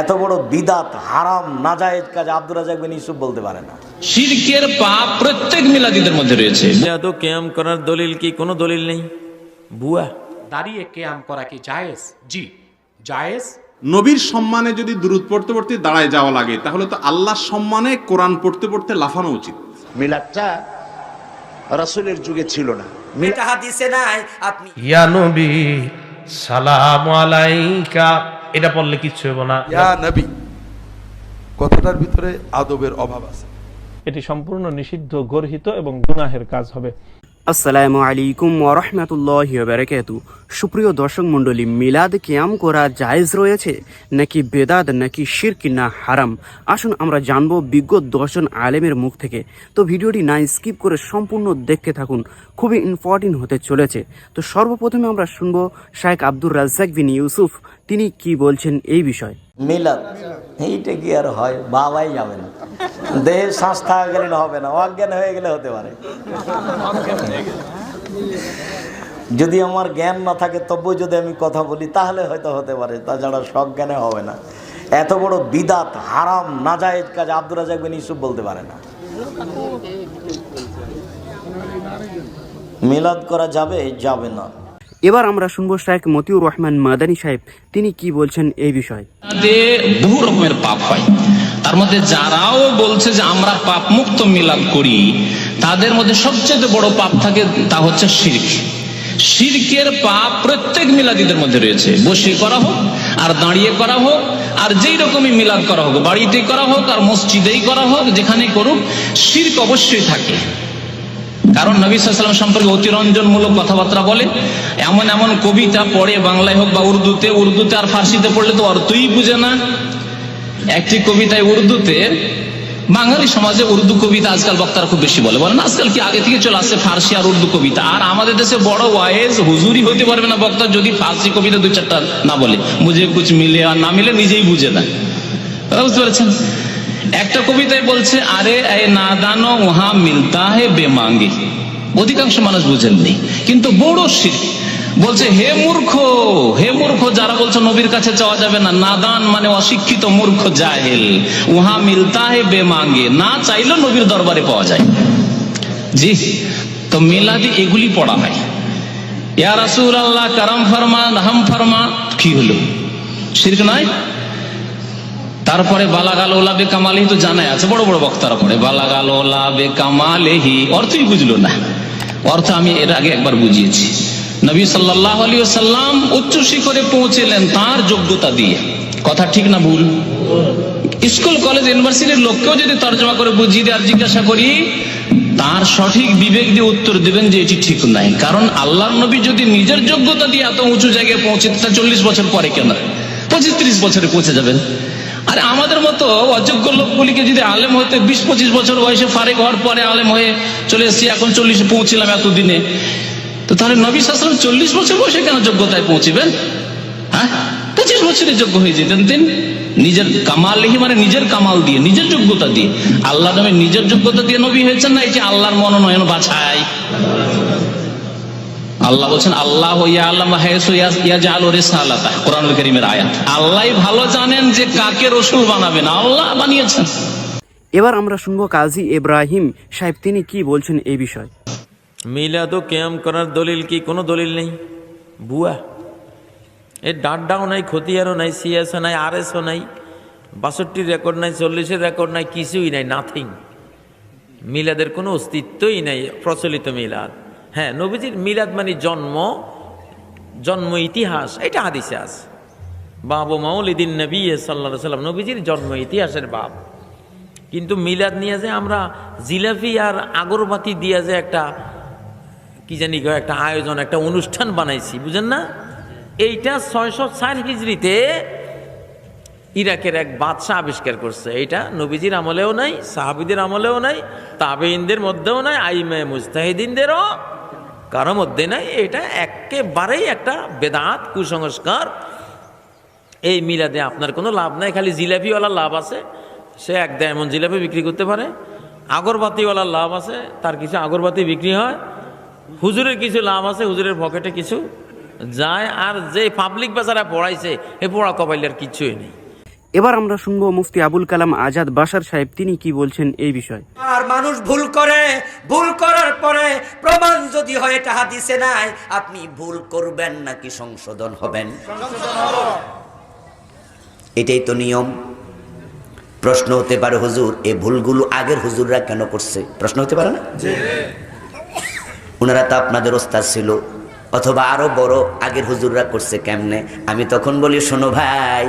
এত বড় বিদাত হারাম নাজায়েজ কাজ আব্দুর রাজাক বিন ইউসুফ বলতে পারে না। শিরকের পাপ প্রত্যেক মিলাদিদের মধ্যে রয়েছে। এত ক্যাম করার দলিল কি কোনো দলিল নেই? বুয়া। দাঁড়িয়ে কেয়াম করা কি জায়েজ? জি জায়েজ। নবীর সম্মানে যদি দূরত পড়তে পড়তে দাঁড়ায় যাওয়া লাগে তাহলে তো আল্লাহর সম্মানে কোরআন পড়তে পড়তে লাফানো উচিত। মিলাদটা রাসূলের যুগে ছিল না। এটা হাদিসে নাই আপনি ইয়া নবী সালাম আলাইকা। এটা পড়লে কিচ্ছু হবে না। ইয়া নবী কথাটার ভিতরে আদবের অভাব আছে। এটি সম্পূর্ণ নিষিদ্ধ গর্হিত এবং গুনাহের কাজ হবে। আসসালামু আলাইকুম ওরহমতুল্লাহ বারাকাতু। সুপ্রিয় দর্শক মণ্ডলী মিলাদ কিয়াম করা জায়েজ রয়েছে? নাকি বেদাত নাকি শিরক না হারাম? আসুন আমরা জানব বিজ্ঞ দর্শন আলেমের মুখ থেকে। তো ভিডিওটি না স্কিপ করে সম্পূর্ণ দেখতে থাকুন। খুবই ইম্পর্টেন্ট হতে চলেছে। তো সর্বপ্রথমে আমরা শুনব শায়েখ আব্দুর রাজ্জাক বিন ইউসুফ তিনি কি বলছেন এই বিষয়ে? মিলাদ, এইটা কি আর হয়? বাবাই যাবে না। দেহের শ্বাস থাকা গেলে হবে না, অজ্ঞান হয়ে গেলে হতে পারে। যদি আমার জ্ঞান না থাকে তবুও যদি আমি কথা বলি, তাহলে হয়তো হতে পারে, তাছাড়া সজ্ঞানে হবে না। এত বড় বিদাত, হারাম, নাজায়েজ কাজ আব্দুর রাজাক বিন ইউসুফ বলতে পারে না। মিলাদ করা যাবে যাবে না। এবার আমরা শুনব শায়েখ মতিউর রহমান মাদানী সাহেব, তিনি কি বলছেন এই বিষয়ে? বহু রকমের পাপ হয়। তার মধ্যে যারাও বলছে যে আমরা পাপ মুক্ত মিলাদ করি, তাদের মধ্যে সবচেয়ে বড় পাপ থাকে, তা হচ্ছে শির্ক। শিরকের পাপ প্রত্যেক মিলাদিদের মধ্যে রয়েছে। বসে করা হোক, আর দাঁড়িয়ে করা হোক, আর যেই রকমই মিলাদ করা হোক বাড়িতে করা হোক, আর মসজিদেই করা হোক যেখানে করুক, শির্ক অবশ্যই থাকে। কারণ নবী সাল্লাম সম্পর্কে অতিরঞ্জনমূলক কথাবার্তা বলে। এমন এমন কবিতা পড়ে, বাংলায় হোক বা উর্দুতে উর্দুতে আর ফার্সিতে পড়লে তো অর্থই বুঝে না। একটি কবিতায় উর্দুতে, বাঙালি সমাজে উর্দু কবিতা আজকাল বক্তারা খুব বেশি বলে। বলেন, আজকাল কি আগে থেকে চলে আসছে ফার্সি আর উর্দু কবিতা? আর আমাদের দেশে বড় ওয়াইজ হুজুরি হতে পারবে না বক্তা যদি ফার্সি কবিতা দু চারটা না বলে। মুঝে কুছ মিলে আর না মিলে নিজেই বুঝে না। বুঝতে পেরেছেন? একটা কবিতায় বলছে, আরে, এ নাদানো, উহা মিলতা হে বেমাঙ্গে। অধিকাংশ মানুষ বুঝেননি, কিন্তু বড় শির বলছে, হে মূর্খ হে মূর্খ, যারা বলছে নবীর কাছে চাওয়া যাবে না, নাদান মানে অশিক্ষিত মূর্খ জাহেল। উহা মিলতা হে বেমাঙ্গে, না চাইলেও নবীর দরবারে পাওয়া যায়। জি, তো মিলাদি এগুলি পড়া হয়। ইয়া রাসূল আল্লাহ কারাম ফরমা হাম ফরমা কি হলো? শিরক নয় তারপরে বালাগাল ওলাবে কামালেহি তো জানাই আছে, বড় বড় বক্তারা পড়ে বালাগাল ওলাবে কামালেহি। অর্থই বুঝলো না। অর্থ আমি এর আগে একবার বুঝিয়েছি। নবী সাল্লাহ আলী সাল্লাম উচ্চ শিখরে পৌঁছেলেন তার যোগ্যতা দিয়ে। কথা ঠিক না ভুল? স্কুল, কলেজ, ইউনিভার্সিটির লোককেও যদি তর্জমা করে বুঝিয়ে দিয়ে আর জিজ্ঞাসা করি, তার সঠিক বিবেক দিয়ে উত্তর দিবেন যে এটি ঠিক নাই। কারণ আল্লাহর নবী যদি নিজের যোগ্যতা দিয়ে এত উঁচু জায়গায় পৌঁছে তা চল্লিশ বছর পরে কেন? পঁচিশ, ত্রিশ বছরে পৌঁছে যাবেন। আর আমাদের মতো অযোগ্য লোকগুলিকে যদি আলেম হতে বিশ পঁচিশ বছর বয়সে ফারেক হওয়ার পরে আলেম হয়ে চলে এসেছি, এখন চল্লিশে পৌঁছিলাম এতদিনে। তো তাহলে নবী শাসন চল্লিশ বছর বয়সে কেন যোগ্যতায় পৌঁছিবেন? হ্যাঁ? পঁচিশ বছরে যোগ্য হয়ে যেতেন তিনি। নিজের কামাল লিখি মানে নিজের কামাল দিয়ে, নিজের যোগ্যতা দিয়ে। আল্লাহ নামে নিজের যোগ্যতা দিয়ে নবী হয়েছেন না, এই যে আল্লাহর মনোনয়ন বাছাই। আল্লাহ বলছেন আল্লাহ আল্লাহ জাল রিসালাতা কোরআনুল কারীমের আয়াত। আল্লাহই ভালো জানেন যে কাকে রসুল বানাবেন। আল্লাহ বানিয়েছেন। এবার আমরা শুনব কাজী ইব্রাহিম সাহেব তিনি কি বলছেন এই বিষয়ে? মিলাদ ক্যাম করার দলিল কি? কোনো দলিল নেই? বুয়া। এর ডাড্ডাও নাই খতিয়ারও নাই সিএসও নাই আরএসও নাই বাষট্টির রেকর্ড নাই চল্লিশের রেকর্ড নাই কিছুই নাই নাথিং মিলাদের কোনো অস্তিত্বই নাই প্রচলিত মিলাদ। হ্যাঁ নবীজির মিলাদ মানে জন্ম জন্ম ইতিহাস, এটা হাদিসে আছে। বাবু মাউলিদিন নবী সাল্লা সাল্লাম নবীজির জন্ম ইতিহাসের বাপ কিন্তু মিলাদ নিয়ে যে আমরা জিলাপি আর আগরবাতি দিয়ে যে একটা, কি জানি একটা আয়োজন, একটা অনুষ্ঠান বানাইছি, বুঝেন না? এইটা ছয়শো চার হিজড়িতে ইরাকের এক বাদশাহ আবিষ্কার করছে। এইটা নবীজির আমলেও নাই, সাহাবিদের আমলেও নাই তাবেইনদের মধ্যেও নাই আইমে মুস্তাহিদিনদেরও কারও মধ্যে নাই এটা একেবারেই একটা বেদাত, কুসংস্কার। এই মিলাদে আপনার কোনো লাভ নাই, খালি জিলাপিওয়ালা লাভ আছে। সে এক দেয় এমন জিলাপি বিক্রি করতে পারে। আগরবাতিওয়ালার লাভ আছে, তার কিছু আগরবাতি বিক্রি হয়। হুজুরের কিছু লাভ আছে, হুজুরের পকেটে কিছু যায়। আর যে পাবলিক বেচারা পড়াইছে, এ পড়া কপাইলের কিচ্ছুই নেই। এবার আমরা শুনব মুফতি আবুল কালাম আজাদ বাসার সাহেব তিনি কি বলছেন এই বিষয়ে। আর মানুষ ভুল করে ভুল করার পরে প্রমাণ যদি হয় এটা হাদিসে নাই আপনি ভুল করবেন নাকি সংশোধন হবেন? এটাই তো নিয়ম। প্রশ্ন হতে পারে হুজুর এই ভুলগুলো আগের হুজুররা কেন করছে? প্রশ্ন হতে পারে না? ওনারা তো আপনাদের ওস্তাদ ছিল অথবা আরও বড় আগের হুজুররা করছে কেমনে? আমি তখন বলি শোনো ভাই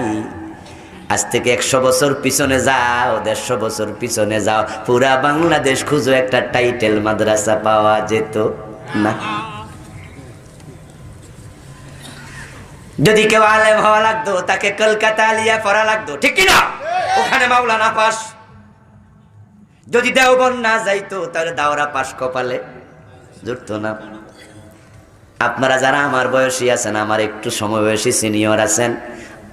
আজ থেকে একশো বছর পিছনে যাও দেড়শো বছর পিছনে যাও। পুরা বাংলাদেশ খুঁজো একটা টাইটেল মাদ্রাসা পাওয়া যেত না। যদি কেউ আলেম হওয়া লাগতো তাকে কলকাতা আলিয়া পড়া লাগতো ঠিক কিনা? ওখানে মাওলানা পাস। যদি দেওবন না যাইতো তাহলে দাওরা পাস কপালে। জুটতো না। আপনারা যারা আমার বয়সী আছেন আমার একটু সমবয়সী সিনিয়র আছেন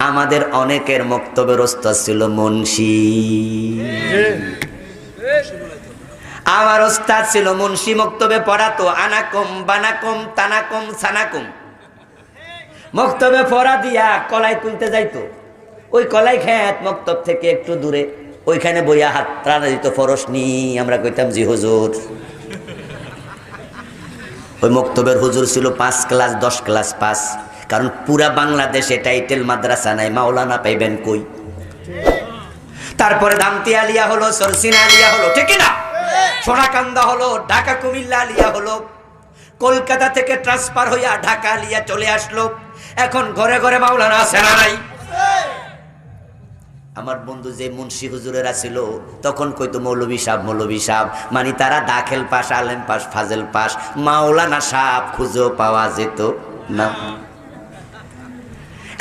আমাদের অনেকের মক্তবের ওস্তাদ ছিল মুন্সি। আমার ওস্তাদ ছিল মুন্সি মক্তবে পড়াতো, আনাকম, বানাকম, তানাকম, সানাকম। মক্তবে পড়া দিয়া কলাই তুলতে যাইতো। ওই কলাই খেত মক্তব থেকে একটু দূরে। ওইখানে বইয়া হাত টানা দিত ফরস নি। আমরা কইতাম, জি, হুজুর। ওই মক্তবের হুজুর ছিল পাঁচ ক্লাস, দশ ক্লাস পাস কারণ পুরা বাংলাদেশে টাইটেল মাদ্রাসা নাই, মাওলানা পাইবেন কই? তারপরে দামতি আলিয়া হলো, সরসিনা আলিয়া হলো, ঠিক না সোনাকান্দা হলো, ঢাকা কুমিল্লা আলিয়া হলো, কলকাতা থেকে ট্রান্সফার হইয়া ঢাকা আলিয়া চলে আসলো। এখন ঘরে ঘরে মাওলানা সেনা নাই? আমার বন্ধু যে মুন্সি হুজুরেরা ছিল, তখন কইতো মৌলবী সাহ মৌলবী সাহ মানে তারা দাখেল পাস, আলেম পাস, ফাজেল পাস, মাওলানা সাহ খুঁজেও পাওয়া যেত না।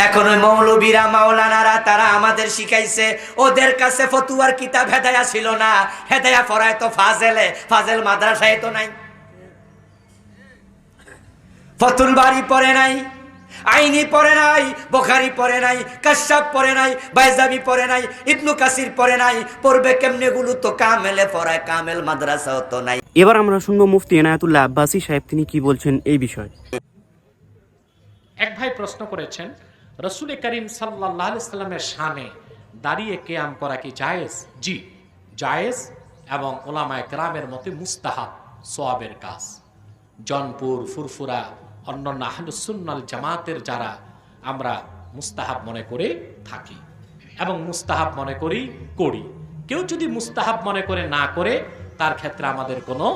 এখন ওই মৌলবীরা মাওলানারা তারা আমাদের শিখাইছে ওদের কাছে ফতুয়ার কিতাব হেদায়া ছিল না। হেদায়া পড়ায় তো ফাজেলে ফাজেল মাদ্রাসায় তো নাই। ফতুল বাড়ি পড়ে নাই আইনি পড়ে নাই বোখারি পড়ে নাই কাশ্যাপ পড়ে নাই বাইজাবি পড়ে নাই ইবনু কাসির পড়ে নাই পড়বে কেমনে গুলো তো কামেলে পড়ায় কামেল মাদ্রাসাও তো নাই। এবার আমরা শুনব মুফতি এনায়াতুল্লাহ আব্বাসী সাহেব তিনি কি বলছেন এই বিষয়ে। এক ভাই প্রশ্ন করেছেন রসুল করিম সাল্লাহ সাল্লামের শানে দাঁড়িয়ে কেয়াম করা কি জায়েজ? জি, জায়েজ এবং ওলামায় কেরামের মতে মুস্তাহাব সোয়াবের কাজ। জনপুর, ফুরফুরা, অন্যান্য আহলুসুন্নাল জামাতের যারা আমরা মুস্তাহাব মনে করে থাকি এবং মুস্তাহাব মনে করি করি। কেউ যদি মুস্তাহাব মনে করে না করে, তার ক্ষেত্রে আমাদের কোনো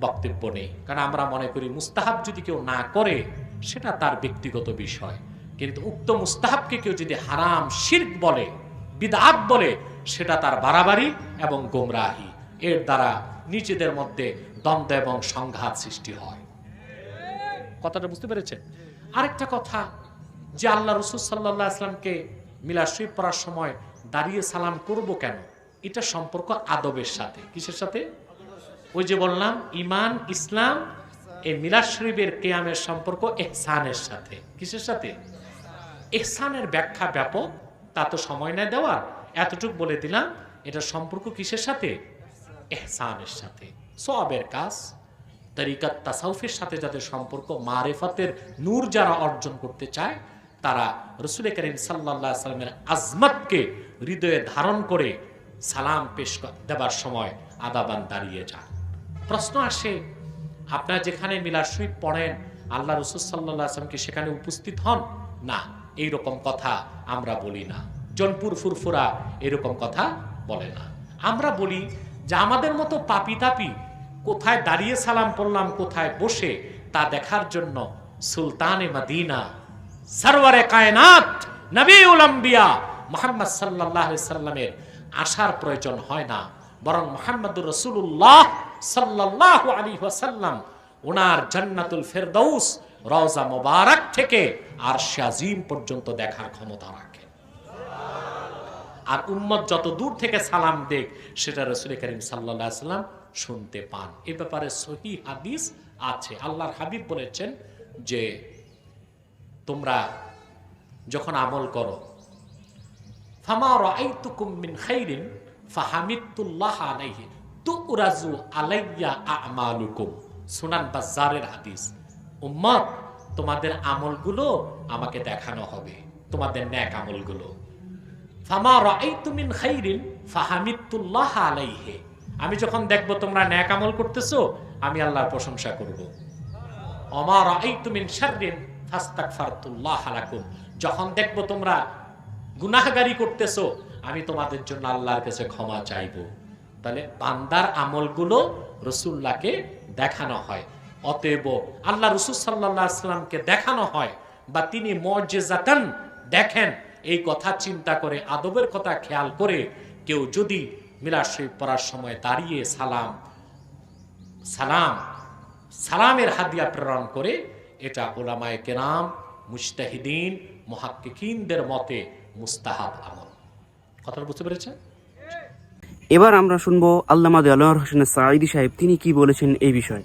বক্তব্য নেই। কারণ আমরা মনে করি, মুস্তাহাব যদি কেউ না করে, সেটা তার ব্যক্তিগত বিষয়। কিন্তু উক্ত মুস্তাহাবকে কেউ যদি হারাম, শির্ক বলে বিদাত বলে, সেটা তার বাড়াবাড়ি এবং গোমরাহি। এর দ্বারা নিজেদের মধ্যে দ্বন্দ্ব এবং সংঘাত সৃষ্টি হয়। কথাটা বুঝতে পেরেছেন? আরেকটা কথা, যে আল্লাহ রসুল সাল্লাহ আসলামকে মিলাদ শরীফ পড়ার সময় দাঁড়িয়ে সালাম করব কেন? এটা সম্পর্ক আদবের সাথে। কিসের সাথে? ওই যে বললাম ইমান ইসলাম, এই মিলাদ শরীফের কেয়ামের সম্পর্ক এহসানের সাথে। কিসের সাথে? এহসানের ব্যাখ্যা ব্যাপক, তা তো সময় নেয় দেওয়ার। এতটুক বলে দিলাম, এটা সম্পর্ক কিসের সাথে? এহসানের সাথে। সবের কাজ। তরিকাত তাসাউফের সাথে যাদের সম্পর্ক, মারেফাতের নূর যারা অর্জন করতে চায়, তারা রসুল করিম সাল্লাহ সাল্লামের আজমতকে হৃদয়ে ধারণ করে সালাম পেশ দেবার সময় আদাবান দাঁড়িয়ে যান প্রশ্ন আসে, আপনারা যেখানে মিলাদ শরীফ পড়েন, আল্লাহ রসুল সাল্লাহ আসলামকে সেখানে উপস্থিত হন? না। এই রকম কথা আমরা বলি না। জনপুর ফুরফুরা এরকম কথা বলে না। আমরা বলি যে আমাদের মতো পাপি তাপি কোথায় দাঁড়িয়ে সালাম পড়লাম, কোথায় বসে, তা দেখার জন্য সুলতানে মদিনা সরওয়ারে কায়নাত নবী উলাম্বিয়া মোহাম্মদ সাল্লাহ সাল্লামের আসার প্রয়োজন হয় না। বরং মোহাম্মদুর রসুল্লাহ সাল্লাহ আলী ওয়াসাল্লাম ওনার জান্নাতুল ফেরদৌস রওজা মোবারক থেকে আর শাজিম পর্যন্ত দেখার ক্ষমতা রাখেন আর উম্মত যত দূর থেকে সালাম দেখ, সেটা রসুল করিম সাল্লাম শুনতে পান। এ ব্যাপারে সহি হাদিস আছে। আল্লাহর হাবিব বলেছেন যে, তোমরা যখন আমল করো, ফামা আমালুকুম। সুনান বাজ্জারের হাদিস। উম্মত, তোমাদের আমলগুলো আমাকে দেখানো হবে, তোমাদের ন্যাক আমলগুলো। ফামা রাআইতু মিন খাইরিন ফাহামিদতুল্লাহ আলাইহি। আমি যখন দেখব তোমরা ন্যাক আমল করতেছো, আমি আল্লাহর প্রশংসা করব। অমা রাআইতু মিন শাররিন ফাস্তাগফারতুল্লাহ লাকুম যখন দেখব তোমরা গুনাহগারি করতেছো, আমি তোমাদের জন্য আল্লাহর কাছে ক্ষমা চাইব। তাহলে বান্দার আমলগুলো রসুল্লাহকে দেখানো হয়। অতএব আল্লাহ রসুল সাল্লাহ আসলামকে দেখানো হয় বা তিনি মর্যাদাতান দেখেন। এই কথা চিন্তা করে, আদবের কথা খেয়াল করে কেউ যদি মিলাদ শরীফ পড়ার সময় দাঁড়িয়ে সালাম সালাম, সালামের হাদিয়া প্রেরণ করে, এটা ওলামায়ে কেরাম মুস্তাহিদিন মহাক্কিকিনদের মতে মুস্তাহাব আমল। কথাটা বুঝতে পেরেছেন? এবার আমরা শুনব আল্লামা দেলোয়ার হোসেন সাঈদি সাহেব, তিনি কি বলেছেন এই বিষয়ে।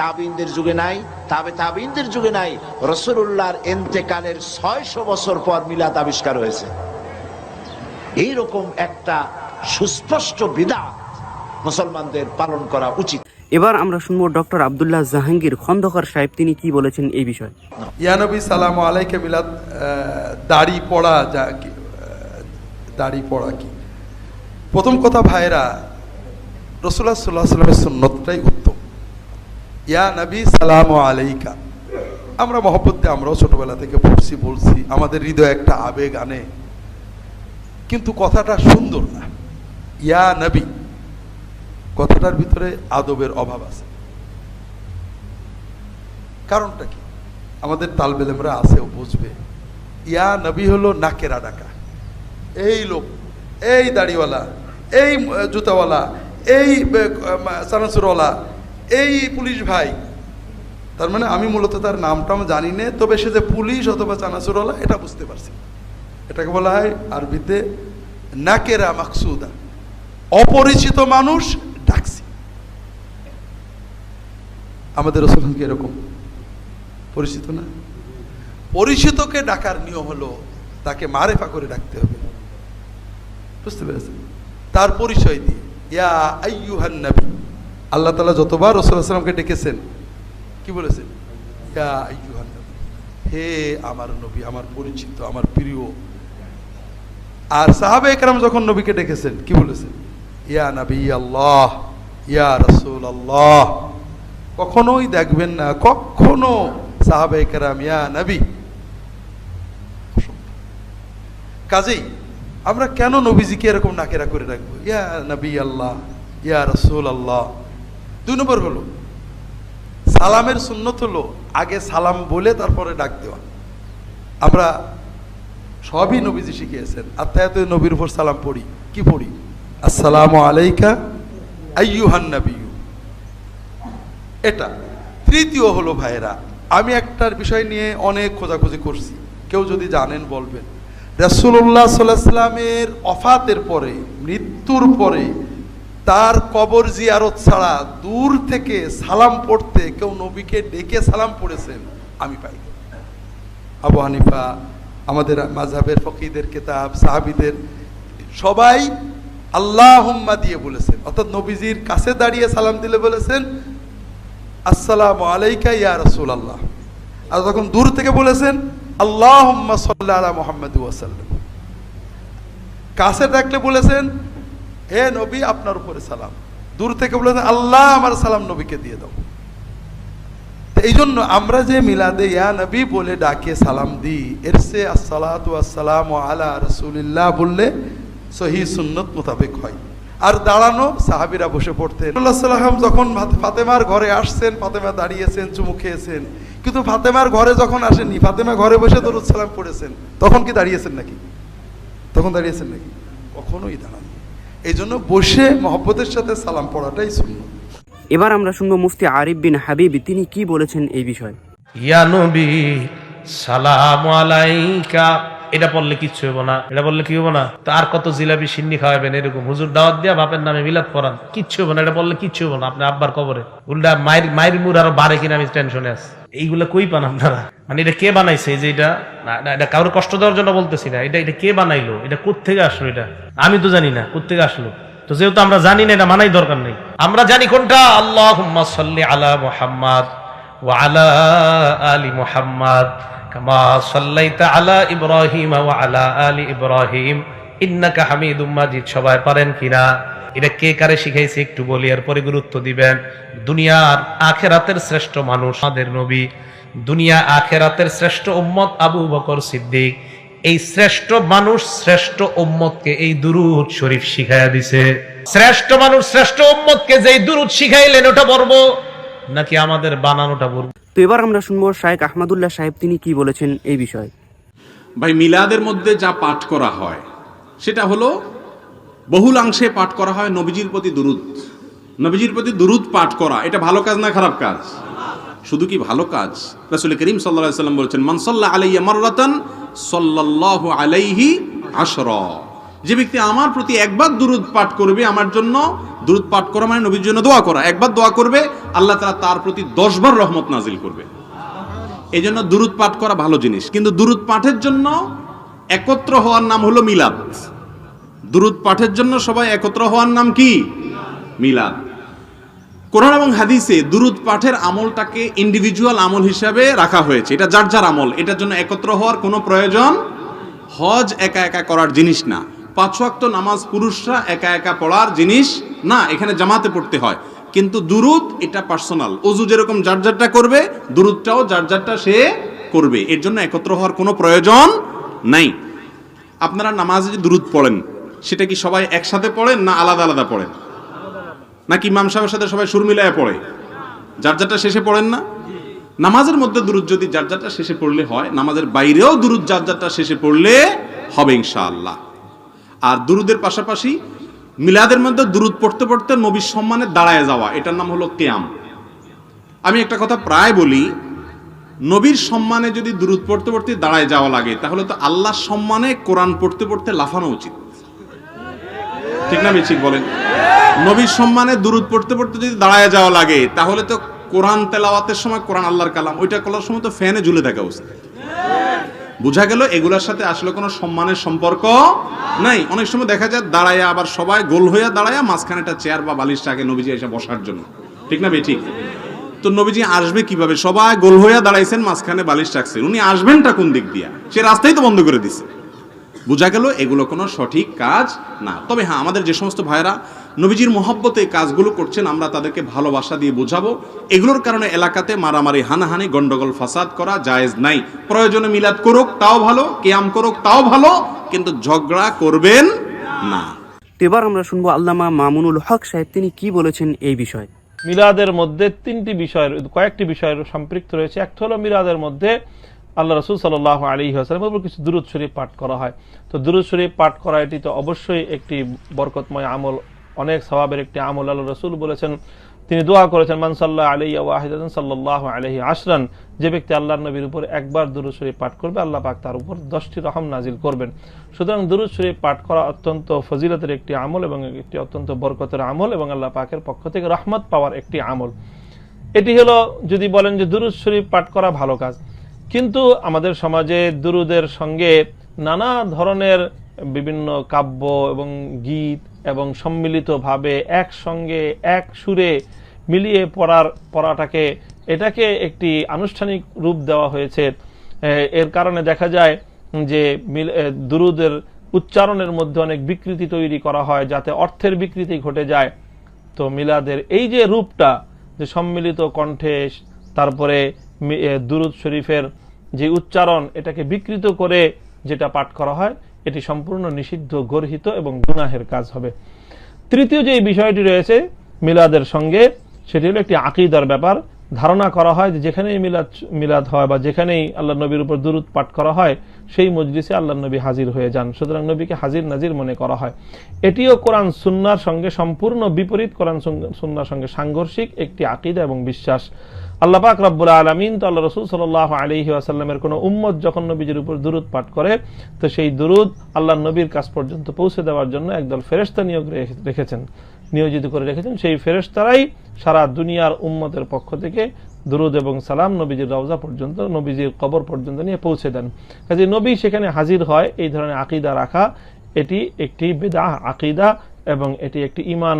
তাবিনদের যুগে নাই তাবে তাবিনদের যুগে নাই। রসুল্লাহর এন্তেকালের ছয়শো বছর পর মিলাদ আবিষ্কার হয়েছে। এইরকম একটা সুস্পষ্ট বিধান মুসলমানদের পালন করা উচিত। এবার আমরা শুনব ডক্টর আবদুল্লাহ জাহাঙ্গীর খন্দকার সাহেব তিনি কি বলেছেন এই বিষয়ে? ইয়ানবী সালাম আলাইকে মিলাদ আহ, দাড়ি পড়া যা কি, দাড়ি পড়া কি? প্রথম কথা ভাইরা রসুল্লাহ সাল্লাহ সাল্লামের সুন্নতটাই উত্তম। ইয়া নবী, সালাম আলাইকা। আমরা মহব্বতে, আমরাও ছোটবেলা থেকে পড়ছি বলছি, আমাদের হৃদয়ে একটা আবেগ আনে। কিন্তু কথাটা সুন্দর না। ইয়া নবী, কথাটার ভিতরে আদবের অভাব আছে। কারণটা কি? আমাদের তালবেলেমরা আছে ও বুঝবে। ইয়া নবী হলো নাকেরা ডাকা এই লোক, এই দাড়িওয়ালা, এই জুতাওয়ালা, এই সানাসুরওয়ালা এই পুলিশ ভাই। তার মানে আমি মূলত তার নামটাও জানি না, তবে সে যে পুলিশ অথবা চানাচুরওয়ালা, এটা বুঝতে পারছি। এটাকে বলা হয় আরবিতে নাকেরা মাকসুদা। অপরিচিত মানুষ ডাকছি। আমাদের রসুল কি এরকম? পরিচিত না? পরিচিতকে ডাকার নিয়ম হলো তাকে মারেফা করে ডাকতে হবে। বুঝতে পেরেছেন? তার পরিচয় দিয়ে, ইয়া আইয়ুহান নবী। আল্লাহ তালা যতবার রসুলামকে ডেকেছেন, কি বলেছেন? হে আমার নবী, আমার পরিচিত, আমার প্রিয়। আর সাহাবে একরাম যখন নবীকে ডেকেছেন, কি বলেছেন? ইয়া নবী আল্লাহ ইয়া রসুল আল্লাহ কখনোই দেখবেন না, কখনো সাহাবে একরাম, ইয়া নবী। কাজেই আমরা কেন নবীজিকে এরকম নাকেরা করে রাখব? ইয়া নবী আল্লাহ ইয়া রসুল আল্লাহ দুই নম্বর হলো, সালামের সুন্নত হলো আগে সালাম বলে তারপরে ডাক দেওয়া। আমরা সবই নবীজি শিখিয়েছেন, আত্মায়াত নবীর উপর সালাম পড়ি। কি পড়ি? আসসালামু আলাইকা আইয়ুহান নবিয়ু এটা। তৃতীয় হলো ভাইয়েরা, আমি একটার বিষয় নিয়ে অনেক খোঁজাখুঁজি করছি। কেউ যদি জানেন বলবেন, রাসূলুল্লাহ সাল্লাল্লাহু সাল্লামের অফাতের পরে, মৃত্যুর পরে তার কবর জিয়ারত ছাড়া দূর থেকে সালাম পড়তে কেউ নবীকে ডেকে সালাম পড়েছেন, আমি পাই আবু হানিফা, আমাদের মাঝহাবের ফকিদের কেতাব, সাহাবিদের, সবাই আল্লাহ হুম্মা দিয়ে বলেছেন। অর্থাৎ নবীজির কাছে দাঁড়িয়ে সালাম দিলে বলেছেন, আসসালাম আলাইকা ইয়া রসুল আল্লাহ আর তখন দূর থেকে বলেছেন আল্লাহ হুম্মা সাল্লাহ মোহাম্মদ ওয়াসাল্লাম কাছে ডাকলে বলেছেন হে নবী, আপনার উপরে সালাম। দূর থেকে বলেছেন আল্লাহ আমার সালাম নবীকে দিয়ে দাও। এই জন্য আমরা যে মিলাদে ইয়া নবী বলে ডাকে সালাম দিই, এর সে আসসালাম আলা রসুলিল্লাহ বললে সহি সুন্নত মোতাবেক হয়। আর দাঁড়ানো, সাহাবিরা বসে পড়তেন। সাল্লাম যখন ফাতেমার ঘরে আসছেন, ফাতেমা দাঁড়িয়েছেন, চুমু খেয়েছেন। কিন্তু ফাতেমার ঘরে যখন আসেননি, ফাতেমা ঘরে বসে দরুদ সালাম পড়েছেন, তখন কি দাঁড়িয়েছেন নাকি? তখন দাঁড়িয়েছেন নাকি? কখনোই দাঁড়ান এই জন্য বসে মহব্বতের সাথে সালাম পড়াটাই শূন্য এবার আমরা শুনব মুফতি আরিফ বিন হাবিব তিনি কি বলেছেন এই বিষয়ে? ইয়া নবী সালাম আলাইকা। এটা পড়লে কিচ্ছু হব না, এটা বললে কি হব না? তো আর কত জিলাপি সিন্নি খাওয়াবেন এরকম? হুজুর দাওয়াত দিয়া বাপের নামে মিলাদ পড়ান, কিচ্ছু হব না, এটা বললে কিচ্ছু হব না, আপনি আব্বার কবরে। উল্টা মায়ের মায়ের মুড় আরও বাড়ে কিনা আমি টেনশনে আছি। এইগুলো কই পান আপনারা? মানে এটা কে বানাইছে যে এটা? এটা কারোর কষ্ট দেওয়ার জন্য বলতেছি না, এটা এটা কে বানাইলো? এটা কোথেকে আসলো এটা? আমি তো জানি না কোথেকে আসলো? তো যেহেতু আমরা জানি না, এটা মানাই দরকার নেই। আমরা জানি কোনটা? আল্লাহ সাল্লি আলা মোহাম্মদ ওয়া আলা আলী মোহাম্মদ। كما صليت على إبراهيم وعلى آل إبراهيم إنك حميد مجيد সবাই পারেন কিনা এটা কে কারে শিখাইছে একটু বলি এরপরে গুরুত্ব দিবেন দুনিয়ার আখেরাতের শ্রেষ্ঠ মানুষ আমাদের নবী দুনিয়া আখেরাতের শ্রেষ্ঠ উম্মত আবু বকর সিদ্দিক এই শ্রেষ্ঠ মানুষ শ্রেষ্ঠ উম্মতকে এই দুরুদ শরীফ শিখাইয়া দিছে শ্রেষ্ঠ মানুষ শ্রেষ্ঠ উম্মতকে যেই দুরুদ শিখাইলেন ওটা বর্ব নাকি আমাদের বানানোটা বলব তো এবার আমরা শুনব শায়েক আহমদুল্লাহ সাহেব তিনি কি বলেছেন এই বিষয়ে। ভাই মিলাদের মধ্যে যা পাঠ করা হয় সেটা হলো বহুলাংশে পাঠ করা হয় নবীজির প্রতি দুরুদ। নবীজির প্রতি দুরুদ পাঠ করা এটা ভালো কাজ না খারাপ কাজ? শুধু কি ভালো কাজ? রাসূল করিম সাল্লাল্লাহু আলাইহি সাল্লাম বলেছেন মান সাল্লা আলাইয়া মাররাতান সাল্লাল্লাহু আলাইহি আশরা। যে ব্যক্তি আমার প্রতি একবার দুরুদ পাঠ করবে আমার জন্য দুরুদ পাঠ করা মানে নবীর জন্য দোয়া করা। একবার দোয়া করবে, আল্লাহ তাআলা তার প্রতি দশবার রহমত নাজিল করবে। এই জন্য দুরুদ পাঠ করা ভালো জিনিস। কিন্তু দুরুদ পাঠের জন্য একত্র হওয়ার নাম হলো মিলাদ। দুরুদ পাঠের জন্য সবাই একত্র হওয়ার নাম কি? মিলাদ। কোরআন এবং হাদিসে দুরুদ পাঠের আমলটাকে ইন্ডিভিজুয়াল আমল হিসাবে রাখা হয়েছে। এটা যার যার আমল। এটার জন্য একত্র হওয়ার কোনো প্রয়োজন? হজ একা একা করার জিনিস না। পাঁচ ওয়াক্ত নামাজ পুরুষরা একা একা পড়ার জিনিস না, এখানে জামাতে পড়তে হয়। কিন্তু দুরুদ এটা পার্সোনাল অজু যেরকম যার যারটা করবে, দুরুদটাও যার যারটা সে করবে। এর জন্য একত্র হওয়ার কোনো প্রয়োজন নাই। আপনারা নামাজে যে দুরুদ পড়েন, সেটা কি সবাই একসাথে পড়েন না আলাদা আলাদা পড়েন? নাকি ইমাম সাহেবের সাথে সবাই সুর মিলায় পড়ে? যার যারটা শেষে পড়েন না। নামাজের মধ্যে দুরুদ যদি যার যারটা শেষে পড়লে হয়, নামাজের বাইরেও দুরুদ যার যারটা শেষে পড়লে হবে ইনশাআল্লাহ। আর দুরুদের পাশাপাশি মিলাদের মধ্যে দুরুদ পড়তে পড়তে নবীর সম্মানে দাঁড়ায় যাওয়া, এটার নাম হলো কেয়াম। আমি একটা কথা প্রায় বলি, নবীর সম্মানে যদি দুরুদ পড়তে পড়তে দাঁড়ায় যাওয়া লাগে, তাহলে তো আল্লাহর সম্মানে কোরআন পড়তে পড়তে লাফানো উচিত। ঠিক না ঠিক বলেন? নবীর সম্মানে দুরুদ পড়তে পড়তে যদি দাঁড়ায় যাওয়া লাগে, তাহলে তো কোরআন তেলাওয়াতের সময় কোরআন আল্লাহর কালাম, ওইটা করার সময় তো ফ্যানে ঝুলে থাকা উচিত বোঝা গেল এগুলোর সাথে আসলে কোনো সম্মানের সম্পর্ক নাই। অনেক সময় দেখা যায় দাঁড়াইয়া আবার সবাই গোল হইয়া দাঁড়ায় মাঝখানে একটা চেয়ার বা বালিশটা আগে নবীজি এসে বসার জন্য। ঠিক না বে, ঠিক? তো নবীজি আসবে কীভাবে? সবাই গোল হইয়া দাঁড়াইছেন, মাঝখানে বালিশ রাখছেন। উনি আসবেনটা কোন দিক দিয়া? সে রাস্তাই তো বন্ধ করে দিছে। বোঝা গেল এগুলো কোনো সঠিক কাজ না। তবে হ্যাঁ আমাদের যে সমস্ত ভাইরা নবীজির মহব্বতে এই কাজগুলো করছেন আমরা তাদেরকে ভালোবাসা দিয়ে বোঝাবো। এগুলোর কারণে এলাকাতে মারামারি হানাহানি গন্ডগোল ফাসাদ করা জায়েজ নাই। প্রয়োজনে মিলাদ করুক তাও ভালো কেয়াম করুক তাও ভালো কিন্তু ঝগড়া করবেন না। এবার আমরা শুনব আল্লামা মামুনুল হক সাহেব তিনি কি বলেছেন এই বিষয়ে? মিলাদের মধ্যে তিনটি বিষয়ের কয়েকটি বিষয়ের সম্পৃক্ত রয়েছে। একটা হলো মিলাদের মধ্যে আল্লাহ রসুল সাল্লাহ আলী হাসলামের উপর কিছু দুরুদ শরীফ পাঠ করা হয়। তো দুরুদ শরীফ পাঠ করা এটি তো অবশ্যই একটি বরকতময় আমল, অনেক স্বভাবের একটি আমল। আল্লাহ রসুল বলেছেন, তিনি দোয়া করেছেন মানসাল্লাহ আলী ওয়াহিদান সাল্লাহ আলহি আশরান যে ব্যক্তি আল্লাহ নবীর উপর একবার দুরুদ শরীফ পাঠ করবে, আল্লাহ পাক তার উপর দশটি রহম নাজিল করবেন। সুতরাং দুরুদ শরীফ পাঠ করা অত্যন্ত ফজিলতের একটি আমল এবং একটি অত্যন্ত বরকতের আমল এবং আল্লাহ পাকের পক্ষ থেকে রহমত পাওয়ার একটি আমল। এটি হলো যদি বলেন যে দুরুদ শরীফ পাঠ করা ভালো কাজ। কিন্তু আমাদের সমাজে দুরুদের সঙ্গে নানা ধরনের বিভিন্ন কাব্য এবং গীত এবং সম্মিলিতভাবে একসঙ্গে এক সুরে মিলিয়ে পড়ার পড়াটাকে, এটাকে একটি আনুষ্ঠানিক রূপ দেওয়া হয়েছে। এর কারণে দেখা যায় যে দুরুদের উচ্চারণের মধ্যে অনেক বিকৃতি তৈরি করা হয় যাতে অর্থের বিকৃতি ঘটে যায়। তো মিলাদের এই যে রূপটা, যে সম্মিলিত কণ্ঠে, তারপরে দুরুদ শরীফের যে উচ্চারণ, এটাকে বিকৃত করে যেটা পাঠ করা হয়, এটি সম্পূর্ণ নিষিদ্ধ, গর্হিত এবং গুনাহের কাজ হবে। তৃতীয় যে বিষয়টি রয়েছে মিলাদের সঙ্গে, সেটি হলো একটি আকিদার ব্যাপার। ধারণা করা হয় যেখানেই মিলাদ মিলাদ হয় বা যেখানেই আল্লাহ নবীর উপর দুরুদ পাঠ করা হয়, সেই মজলিসে আল্লাহ নবী হাজির হয়ে যান। সুতরাং নবীকে হাজির নাজির মনে করা হয়। এটিও কোরআন সুন্নার সঙ্গে সম্পূর্ণ বিপরীত কোরআন সুন্নার সঙ্গে সাংঘর্ষিক একটি আকিদা এবং বিশ্বাস। আল্লাহ পাক রব্বুল আলমিন তো আল্লাহ রসুল সাল্লাহ আলহি আসাল্লামের কোনো উম্মত যখন নবীজির উপর দুরুদ পাঠ করে, তো সেই দুরুদ আল্লাহ নবীর কাছ পর্যন্ত পৌঁছে দেওয়ার জন্য একদল ফেরেস্তা নিয়োগ রেখে- রেখেছেন, নিয়োজিত করে রেখেছেন। সেই ফেরেস্তারাই সারা দুনিয়ার উম্মতের পক্ষ থেকে দুরুদ এবং সালাম নবীজির রওজা পর্যন্ত, নবীজির কবর পর্যন্ত নিয়ে পৌঁছে দেন। কাজে নবী সেখানে হাজির হয়, এই ধরনের আকিদা রাখা, এটি একটি বেদা আকিদা। এবং এটি একটি ইমান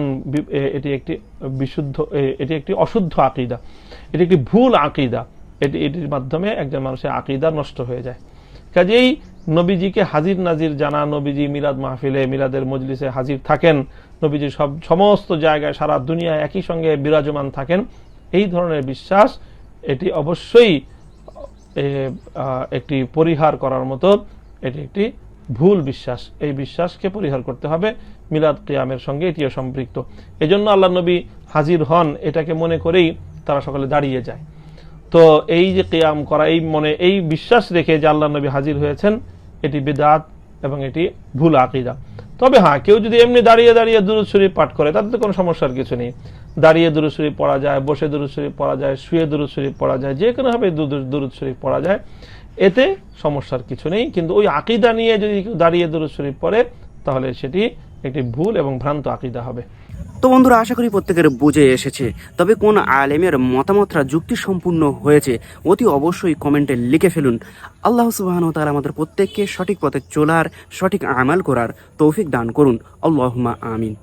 এটি একটি বিশুদ্ধ এটি একটি অশুদ্ধ আকিদা। এটি একটি ভুল আকিদা। এটি, এটির মাধ্যমে একজন মানুষের আকিদা নষ্ট হয়ে যায়। কাজেই নবীজিকে হাজির নাজির জানা, নবীজি মিলাদ মাহফিলে, মিলাদের মজলিসে হাজির থাকেন, নবীজি সব, সমস্ত জায়গায় সারা দুনিয়ায় একই সঙ্গে বিরাজমান থাকেন। এই ধরনের বিশ্বাস, এটি অবশ্যই একটি পরিহার করার মতো, এটি একটি ভুল বিশ্বাস। এই বিশ্বাসকে পরিহার করতে হবে মিলাদ কিয়ামের সঙ্গে, এটিও সম্পৃক্ত। এজন্য আল্লাহ নবী হাজির হন, এটাকে মনে করেই তারা সকলে দাঁড়িয়ে যায়। তো এই যে কিয়াম করা, এই মনে, এই বিশ্বাস রেখে যে আল্লাহ নবী হাজির হয়েছেন, এটি বেদাত এবং এটি ভুল আকিদা। তবে হ্যাঁ কেউ যদি এমনি দাঁড়িয়ে দাঁড়িয়ে দুরুদ শরীফ পাঠ করে, তাতে তো কোনো সমস্যার কিছু নেই। দাঁড়িয়ে দুরুদ শরীফ পড়া যায়, বসে দুরুদ শরীফ পড়া যায়, শুয়ে দুরুদ শরীফ পড়া যায়, যে কোনোভাবে দুরুদ- শরীফ পড়া যায়। এতে সমস্যার কিছু নেই, কিন্তু ওই আকিদা নিয়ে যদি দাঁড়িয়ে দুরুদ শরীফ পড়ে, তাহলে সেটি একটি ভুল এবং ভ্রান্ত আকিদা হবে। তো বন্ধুরা, আশা করি প্রত্যেকের বুঝে এসেছে, তবে কোন আলেমের মতামতরা যুক্তি সম্পূর্ণ হয়েছে, অতি অবশ্যই কমেন্টে লিখে ফেলুন। আল্লাহ সুবাহন তাআলা আমাদের প্রত্যেককে সঠিক পথে চলার, সঠিক আমাল করার তৌফিক দান করুন। আল্লাহুম্মা আমিন।